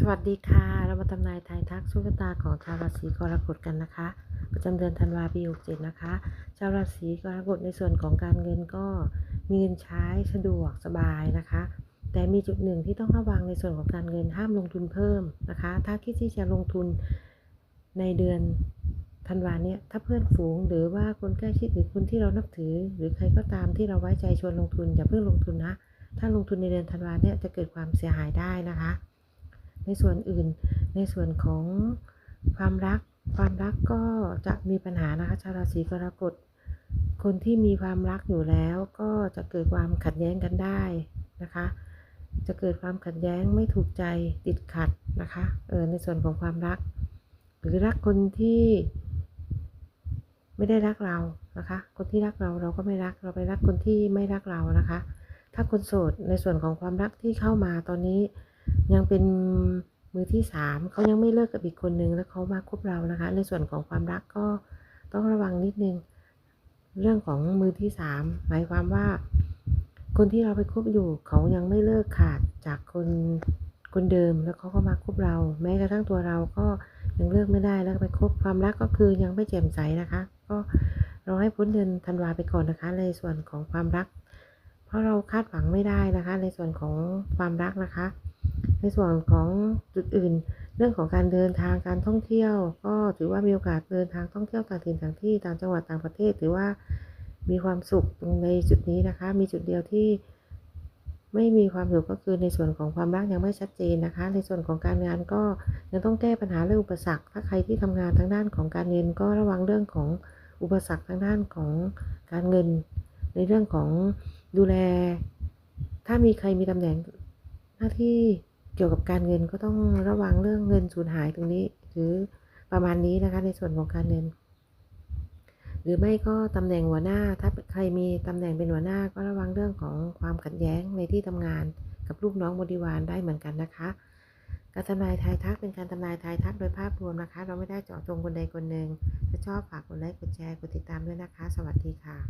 สวัสดีค่ะ เรามาทำนายทายทักโชคชะตาของชาวราศีกรกฎกันนะคะ ประจำเดือนธันวาปี67นะคะ ชาวราศีกรกฎในส่วนของการเงินก็มีเงินใช้สะดวกสบายนะคะ แต่มีจุดหนึ่งที่ต้องระวังในส่วนของการเงินห้ามลงทุนเพิ่มนะคะ ถ้าคิดที่จะลงทุนในเดือนธันวาเนี่ยถ้าเพื่อนฝูงหรือว่าคนใกล้ชิดหรือคนที่เรานับถือ หรือใครก็ตามที่เราไว้ใจชวนลงทุนอย่าเพิ่งลงทุนนะ ถ้าลงทุนในเดือนธันวาเนี่ยจะเกิดความเสียหายได้นะคะ ในส่วนอื่น ในส่วนของความรัก ความรักก็จะมีปัญหานะคะชาวราศีกรกฎ คนที่มีความรักอยู่แล้วก็จะเกิดความขัดแย้งกันได้นะคะ จะเกิดความขัดแย้งไม่ถูกใจติดขัดนะคะ เออในส่วนของความรัก หรือรักคนที่ไม่ได้รักเรานะคะ คนที่รักเราเราก็ไม่รัก เราไปรักคนที่ไม่รักเรานะคะ ถ้าคนโสดในส่วนของความรักที่เข้ามาตอนนี้ ยังเป็นมือที่สามเขายังไม่เลิกกับอีกคนนึงแล้วเขามาคบเรานะคะ ในส่วนของความรักก็ต้องระวังนิดนึง เรื่องของมือที่สามหมายความว่า คนที่เราไปคบอยู่เขายังไม่เลิกขาดจากคนคนเดิมแล้วเขาก็มาคบเรา แม้กระทั่งตัวเราก็ยังเลิกไม่ได้แล้วไปคบความรักก็คือยังไม่แจ่มใสนะคะ ก็เราให้พ้นเดือนธันวาไปก่อนนะคะ ในส่วนของความรัก เพราะเราคาดหวังไม่ได้นะคะ ในส่วนของความรักนะคะ ในส่วนของจุดอื่น เรื่องของการเดินทางการท่องเที่ยว ก็ถือว่ามีโอกาสเดินทางท่องเที่ยวต่างถิ่นต่างที่ต่างจังหวัดต่างประเทศถือว่ามีความสุขในจุดนี้นะคะ มีจุดเดียวที่ไม่มีความสุขก็คือในส่วนของความรักยังไม่ชัดเจนนะคะ ในส่วนของการงานก็ยังต้องแก้ปัญหาเรื่องอุปสรรค ถ้าใครที่ทำงานทางด้านของการเงินก็ระวังเรื่องของอุปสรรคทางด้านของการเงิน ในเรื่องของดูแล ถ้ามีใครมีตำแหน่งหน้าที่ เกี่ยวกับการเงินก็ต้องระวังเรื่องเงินสูญหายตรงนี้ หรือประมาณนี้นะคะในส่วนของการเงิน หรือไม่ก็ตำแหน่งหัวหน้า ถ้าใครมีตำแหน่งเป็นหัวหน้าก็ระวังเรื่องของความขัดแย้งในที่ทำงานกับลูกน้องบริวารได้เหมือนกันนะคะ การทำนายทายทักเป็นการทำนายทายทักโดยภาพรวมนะคะ เราไม่ได้เจาะจงคนใดคนหนึ่งถ้าชอบฝากกดไลค์กดแชร์กดติดตามด้วยนะคะ สวัสดีค่ะ